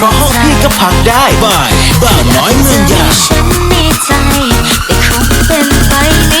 เพราะห้องพี่ก็พักได้บ่ายบ่าวน้อยเมืองยา ฉันมีใจแต่คงเป็นไปไม่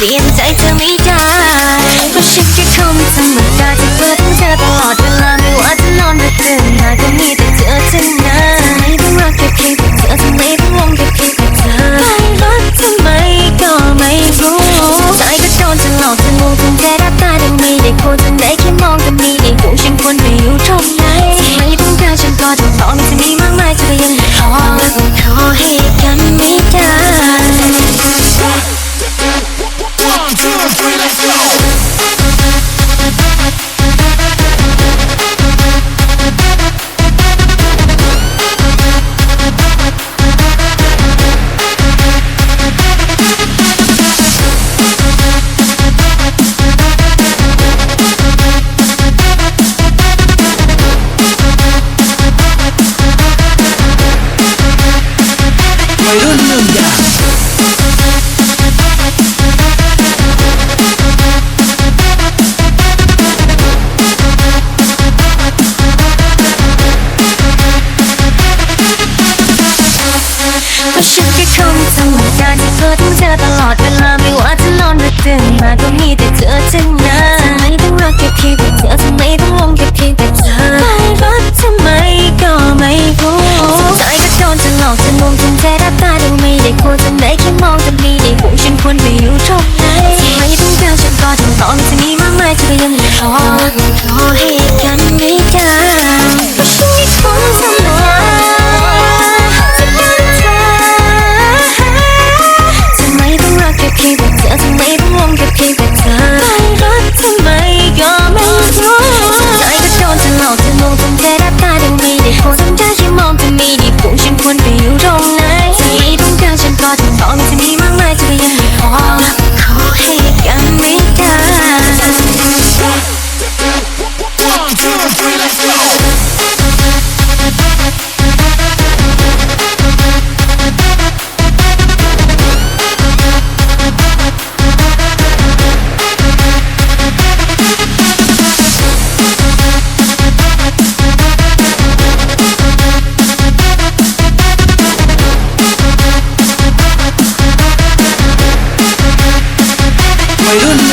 เปลี่ยนใจเธอไม่ได้เพราะฉันก็คงธรรมดาที่เปิดถึงเธอตลอดเวลาไม่ว่าจะนอนหรือตื่นมาก็มีแต่เธอเทั้งนั้นไม่ต้องรักแค่เพียงแต่เธอทำไมต้องลงแค่เพียงแต่เธอไม่รักทำไมก็ไม่รู้ใจก็โดนจะหลอกจะลวงจนแค่รับตายังม่ได้ควรจะไหนแค่มองก็มีได้ห่วฉันควรไปอยู่ตร ราะฉันก็คงธรรมดาที่เธอต้องเจอตลอดเวลาไม่ว่าจะนอนหรือตื่นมาก็มีแต่เธอทั้งนั้น keep it, doesn't even want to keep it.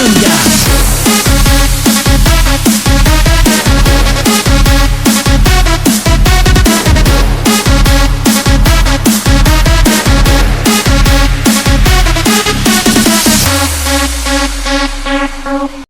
Hallelujah.